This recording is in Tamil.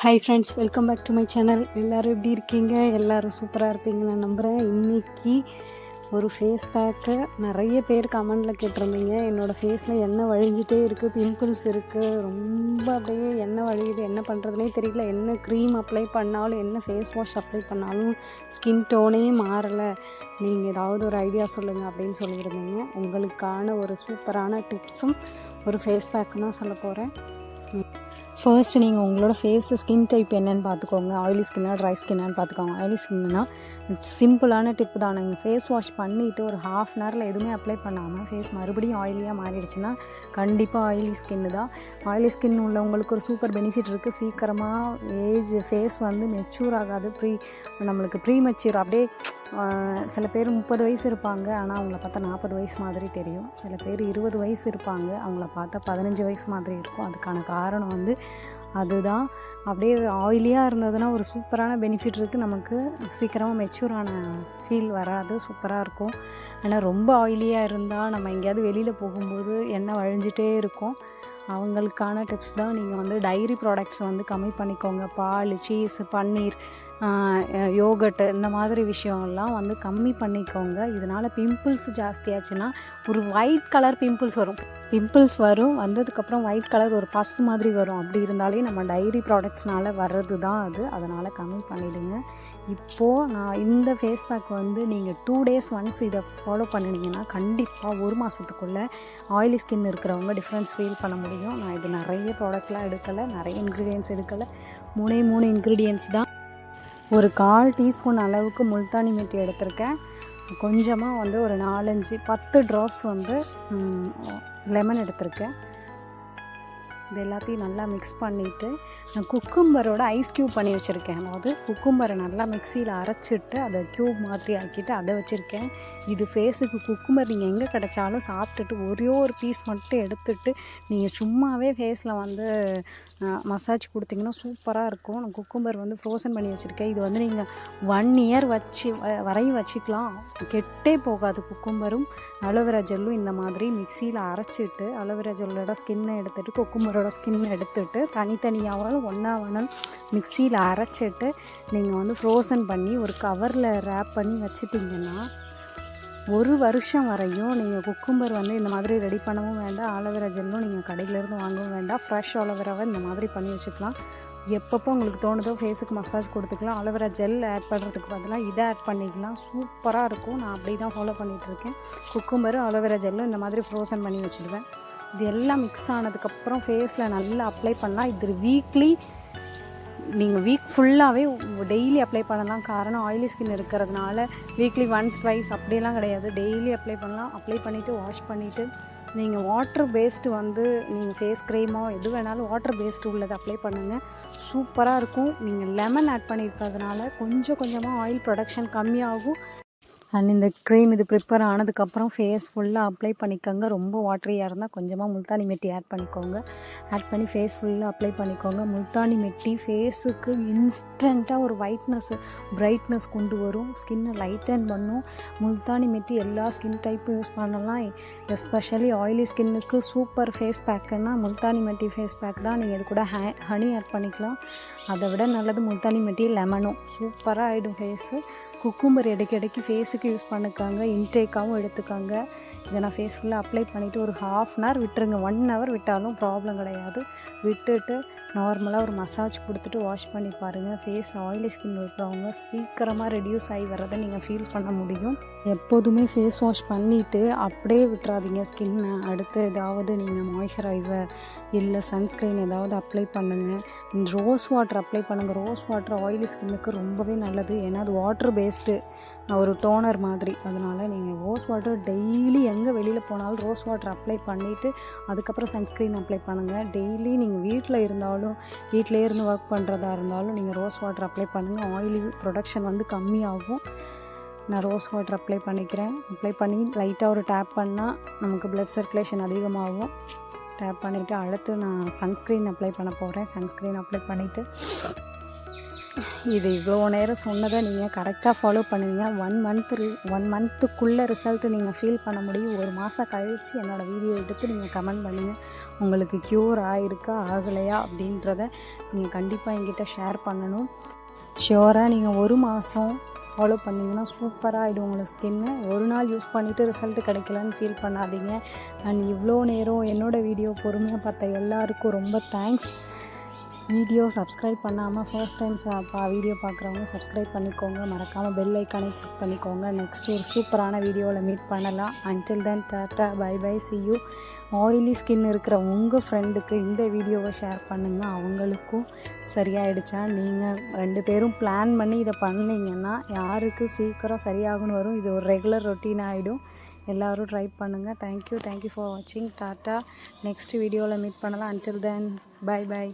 Hi friends welcome back to my channel எல்லோரும் எப்படி இருக்கீங்க? எல்லோரும் சூப்பராக இருப்பீங்கன்னு நான் நம்புகிறேன் இன்றைக்கி ஒரு ஃபேஸ் பேக்கு நிறைய பேர் கமெண்டில் கேட்டிருந்தீங்க. என்னோடய ஃபேஸில் எண்ணெய் வழிஞ்சிட்டே இருக்குது பிம்பிள்ஸ் இருக்குது ரொம்ப அப்படியே எண்ணெய் வழியுது என்ன பண்ணுறதுனே தெரியல. என்ன க்ரீம் அப்ளை பண்ணாலும் என்ன ஃபேஸ் வாஷ் அப்ளை பண்ணாலும் ஸ்கின் டோனே மாறலை. நீங்கள் ஏதாவது ஒரு ஐடியா சொல்லுங்கள் அப்படின்னு சொல்லியிருந்தீங்க. உங்களுக்கான ஒரு சூப்பரான டிப்ஸும் ஒரு ஃபேஸ் பேக்கு தான் சொல்ல போகிறேன் ஃபர்ஸ்ட் நீங்கள் உங்களோட ஃபேஸ் ஸ்கின் டைப் என்னன்னு பார்த்துக்கோங்க. ஆயிலி ஸ்கின்னா ட்ரை ஸ்கின்னான்னு பார்த்துக்கோங்க. ஆயிலி ஸ்கின்னா சிம்பிளான டிப் தான். நீங்கள் ஃபேஸ் வாஷ் பண்ணிவிட்டு ஒரு ஹாஃப் அன் ஹவரில் எதுவுமே அப்ளை பண்ணாமல் ஃபேஸ் மறுபடியும் ஆயிலியாக மாறிடுச்சுன்னா கண்டிப்பாக ஆயிலி ஸ்கின்னு தான். ஆயிலி ஸ்கின் உள்ளவங்களுக்கு ஒரு சூப்பர் பெனிஃபிட் இருக்குது சீக்கிரமாக ஏஜ் ஃபேஸ் வந்து மெச்சூர் ஆகாது. ப்ரீ நம்மளுக்கு ப்ரீ மெச்சூர் அப்படியே சில பேர் முப்பது வயசு இருப்பாங்க. ஆனால் அவங்கள பார்த்தா நாற்பது வயசு மாதிரி தெரியும். சில பேர் இருபது வயசு இருப்பாங்க. அவங்கள பார்த்தா பதினஞ்சு வயசு மாதிரி இருக்கும். அதுக்கான காரணம் வந்து அதுதான். அப்படியே ஆயிலியாக இருந்ததுன்னா ஒரு சூப்பரான பெனிஃபிட் இருக்குது நமக்கு சீக்கிரமாக மெச்சூரான ஃபீல் வராது. சூப்பராக இருக்கும். ஆனால் ரொம்ப ஆயிலியாக இருந்தால் நம்ம எங்கேயாவது வெளியில் போகும்போது எண்ணெய் வழிஞ்சிட்டே இருக்கும். அவங்களுக்கான டிப்ஸ் தான். நீங்கள் வந்து டைரி ப்ராடக்ட்ஸ் வந்து கம்மி பண்ணிக்கோங்க. பால் சீஸ் பன்னீர் யோகட்டு இந்த மாதிரி விஷயம்லாம் வந்து கம்மி பண்ணிக்கோங்க. இதனால் பிம்பிள்ஸ் ஜாஸ்தியாச்சுன்னா ஒரு ஒயிட் கலர் பிம்பிள்ஸ் வரும். பிம்பிள்ஸ் வரும் வந்ததுக்கப்புறம் ஒயிட் கலர் ஒரு பஸ் மாதிரி வரும். அப்படி இருந்தாலே நம்ம டைரி ப்ராடக்ட்ஸ்னால வர்றது தான் அது. அதனால் கம்மி பண்ணிவிடுங்க இப்போது நான் இந்த ஃபேஸ் பேக் வந்து நீங்கள் டூ டேஸ் ஒன்ஸ் இதை ஃபாலோ பண்ணினீங்கன்னா கண்டிப்பாக ஒரு மாதத்துக்குள்ளே ஆயிலி ஸ்கின் இருக்கிறவங்க டிஃப்ரென்ஸ் ஃபீல் பண்ண முடியும். நான் இது நிறைய ப்ராடக்ட்லாம் எடுக்கலை நிறைய இன்க்ரீடியன்ஸ் எடுக்கலை. மூணே மூணு இன்க்ரீடியன்ஸ் தான் ஒரு கால் டீஸ்பூன் அளவுக்கு முல்தானி மெட்டி எடுத்திருக்கேன். கொஞ்சமாக வந்து ஒரு நாலஞ்சு பத்து ட்ராப்ஸ் வந்து லெமன் எடுத்திருக்கேன். இது எல்லாத்தையும் நல்லா மிக்ஸ் பண்ணிவிட்டு நான் குக்கும்பரோட ஐஸ் க்யூப் பண்ணி வச்சுருக்கேன். அதாவது குக்கும்பரை நல்லா மிக்சியில் அரைச்சிட்டு அதை க்யூப் மாதிரி ஆக்கிட்டு அதை வச்சுருக்கேன். இது ஃபேஸுக்கு குக்கும்பர் நீங்கள் எங்கே கிடைச்சாலும் சாப்பிட்டுட்டு ஒரே ஒரு பீஸ் மட்டும் எடுத்துட்டு நீங்கள் சும்மாவே ஃபேஸில் வந்து மசாஜ் கொடுத்தீங்கன்னா சூப்பராக இருக்கும். நான் குக்கும்பர் வந்து ஃப்ரோசன் பண்ணி வச்சுருக்கேன். இது வந்து நீங்கள் ஒன் இயர் வச்சு வரையும் வச்சுக்கலாம். கெட்டே போகாது குக்கும்பரும் அலோவேரா ஜெல்லும் இந்த மாதிரி மிக்சியில் அரைச்சிட்டு அலோவேரா ஜெல்லோட ஸ்கின்னை எடுத்துட்டு குக்கும்பரோட ஸ்கின்னை எடுத்துட்டு தனித்தனியாகவும் ஒன்றா வேணாலும் மிக்சியில் அரைச்சிட்டு நீங்கள் வந்து ஃப்ரோசன் பண்ணி ஒரு கவரில் ரேப் பண்ணி வச்சுட்டிங்கன்னா ஒரு வருஷம் வரையும் நீங்கள் குக்கும்பர் வந்து இந்த மாதிரி ரெடி பண்ணவும் வேண்டாம் ஆலோவேரா ஜெல்லும் நீங்கள் கடையிலேருந்து வாங்கவும் வேண்டாம். ஃப்ரெஷ் ஆலோவேராவை இந்த மாதிரி பண்ணி வச்சுக்கலாம். எப்பப்போ உங்களுக்கு தோணுதோ ஃபேஸுக்கு மசாஜ் கொடுத்துக்கலாம். ஆலோவேரா ஜெல் ஆட் பண்ணுறதுக்கு பதிலாக இதை ஆட் பண்ணிக்கலாம். சூப்பராக இருக்கும். நான் அப்படி தான் ஃபாலோ பண்ணிகிட்ருக்கேன் குக்கும்பரும் ஆலோவேரா ஜெல்லும் இந்த மாதிரி ஃப்ரோசன் பண்ணி வச்சுடுவேன் இது எல்லாம் மிக்ஸ் ஆனதுக்கப்புறம் ஃபேஸில் நல்லா அப்ளை பண்ணால் இது வீக்லி நீங்கள் வீக் ஃபுல்லாகவே டெய்லி அப்ளை பண்ணலாம். காரணம் ஆயிலி ஸ்கின் இருக்கிறதுனால வீக்லி ஒன்ஸ் ட்வைஸ் அப்படியெல்லாம் கிடையாது. டெய்லி அப்ளை பண்ணலாம். அப்ளை பண்ணிவிட்டு வாஷ் பண்ணிவிட்டு நீங்கள் வாட்டர் பேஸ்டு வந்து நீங்கள் ஃபேஸ் க்ரீமோ எது வேணாலும் வாட்டர் பேஸ்டு உள்ளது அப்ளை பண்ணுங்கள் சூப்பராக இருக்கும். நீங்கள் லெமன் ஆட் பண்ணியிருக்கிறதுனால கொஞ்சம் கொஞ்சமாக ஆயில் ப்ரொடக்ஷன் கம்மியாகும். அண்ட் இந்த க்ரீம் இது ப்ரிப்பேர் ஆனதுக்கப்புறம் ஃபேஸ் ஃபுல்லாக அப்ளை பண்ணிக்கோங்க. ரொம்ப வாட்டரியாக இருந்தால் கொஞ்சமாக முல்தானி மெட்டி ஆட் பண்ணிக்கோங்க. ஆட் பண்ணி ஃபேஸ் ஃபுல்லாக அப்ளை பண்ணிக்கோங்க. முல்தானி மெட்டி ஃபேஸுக்கு இன்ஸ்டண்ட்டாக ஒரு ஒயிட்னஸ் பிரைட்னஸ் கொண்டு வரும். ஸ்கின்னை லைட்டன் பண்ணும். முல்தானி மெட்டி எல்லா ஸ்கின் டைப்பும் யூஸ் பண்ணலாம். எஸ்பெஷலி ஆயிலி ஸ்கின்னுக்கு சூப்பர் ஃபேஸ் பேக்குன்னா முல்தானி மெட்டி ஃபேஸ் பேக் தான். நீங்கள் இது கூட ஹே ஹனி ஆட் பண்ணிக்கலாம். அதை விட நல்லது முல்தானி மெட்டி லெமனும் சூப்பராக ஆகிடும் ஃபேஸு குக்கும்பர் இடைக்கிடைக்கு ஃபேஸுக்கு யூஸ் பண்ணிக்காங்க இன்டேக்காகவும் எடுத்துக்காங்க. இதை நான் ஃபேஸ் ஃபுல்லாக அப்ளை பண்ணிவிட்டு ஒரு ஹாஃப் அன் ஹவர் விட்டுருங்க. ஒன் ஹவர் விட்டாலும் ப்ராப்ளம் கிடையாது. விட்டுட்டு நார்மலாக ஒரு மசாஜ் கொடுத்துட்டு வாஷ் பண்ணி பாருங்கள் ஃபேஸ் ஆயிலி ஸ்கின் இருக்கிறவங்க சீக்கிரமாக ரெடியூஸ் ஆகி வர்றதை நீங்கள் ஃபீல் பண்ண முடியும். எப்போதுமே ஃபேஸ் வாஷ் பண்ணிவிட்டு அப்படியே விட்டுறாதீங்க. ஸ்கின்னை அடுத்து ஏதாவது நீங்கள் மாய்ஸ்சரைசர் இல்லை சன்ஸ்க்ரீன் ஏதாவது அப்ளை பண்ணுங்கள் ரோஸ் வாட்டர் அப்ளை பண்ணுங்கள் ரோஸ் வாட்டர் ஆயிலி ஸ்கின்னுக்கு ரொம்பவே நல்லது. ஏன்னா அது வாட்டர் பேஸ்டு ஒரு டோனர் மாதிரி. அதனால் நீங்கள் ரோஸ் வாட்டர் டெய்லி எங்கே வெளியில் போனாலும் ரோஸ் வாட்டர் அப்ளை பண்ணிவிட்டு அதுக்கப்புறம் சன்ஸ்க்ரீன் அப்ளை பண்ணுங்கள் டெய்லி நீங்கள் வீட்டில் இருந்தாலும் வீட்டிலே இருந்து ஒர்க் பண்ணுறதா இருந்தாலும் நீங்கள் ரோஸ் வாட்டர் அப்ளை பண்ணுங்கள் ஆயிலி ப்ரொடக்ஷன் வந்து கம்மியாகும். நான் ரோஸ் வாட்டர் அப்ளை பண்ணிக்கிறேன். அப்ளை பண்ணி லைட்டாக ஒரு டேப் பண்ணால் நமக்கு ப்ளட் சர்க்குலேஷன் அதிகமாகும். டேப் பண்ணிவிட்டு அடுத்து நான் சன்ஸ்க்ரீன் அப்ளை பண்ண போகிறேன் சன்ஸ்க்ரீன் அப்ளை பண்ணிவிட்டு இது இவ்வளோ நேரம் சொன்னதை நீங்கள் கரெக்டாக ஃபாலோ பண்ணுவீங்க. ஒன் மந்த் ஒன் மந்த்துக்குள்ளே ரிசல்ட்டு நீங்கள் ஃபீல் பண்ண முடியும். ஒரு மாதம் கழித்து என்னோடய வீடியோ எடுத்து நீங்கள் கமெண்ட் பண்ணுங்கள் உங்களுக்கு க்யூர் ஆகிருக்கா ஆகலையா அப்படின்றத நீங்கள் கண்டிப்பாக என்கிட்ட ஷேர் பண்ணணும். ஷியோராக நீங்கள் ஒரு மாதம் ஃபாலோ பண்ணிங்கன்னா சூப்பராக ஆகிடும் உங்களுக்கு ஸ்கின்னு ஒரு நாள் யூஸ் பண்ணிவிட்டு ரிசல்ட் கிடைக்கலன்னு ஃபீல் பண்ணாதீங்க. அண்ட் இவ்வளோ நேரம் என்னோடய வீடியோ பொறுமையாக பார்த்த எல்லாருக்கும் ரொம்ப தேங்க்ஸ் வீடியோ சப்ஸ்கிரைப் பண்ணாமல் ஃபர்ஸ்ட் டைம் பா வீடியோ பார்க்குறவங்க சப்ஸ்கிரைப் பண்ணிக்கோங்க. மறக்காமல் பெல் ஐக்கானை கிளிக் பண்ணிக்கோங்க. நெக்ஸ்ட் ஒரு சூப்பரான வீடியோவில் மீட் பண்ணலாம். Until then tata bye bye see you oily skin இருக்கிற உங்கள் ஃப்ரெண்டுக்கு இந்த வீடியோவை ஷேர் பண்ணுங்கள் அவங்களுக்கும் சரியாயிடுச்சா? நீங்கள் ரெண்டு பேரும் பிளான் பண்ணி இதை பண்ணீங்கன்னா யாருக்கு சீக்கிரம் சரியாகுன்னு வரும். இது ஒரு ரெகுலர் ரொட்டீன் ஆகிடும் எல்லோரும் ட்ரை பண்ணுங்கள் thank you thank you for வாட்சிங் டாட்டா நெக்ஸ்ட் வீடியோவில் மீட் பண்ணலாம். Until then bye bye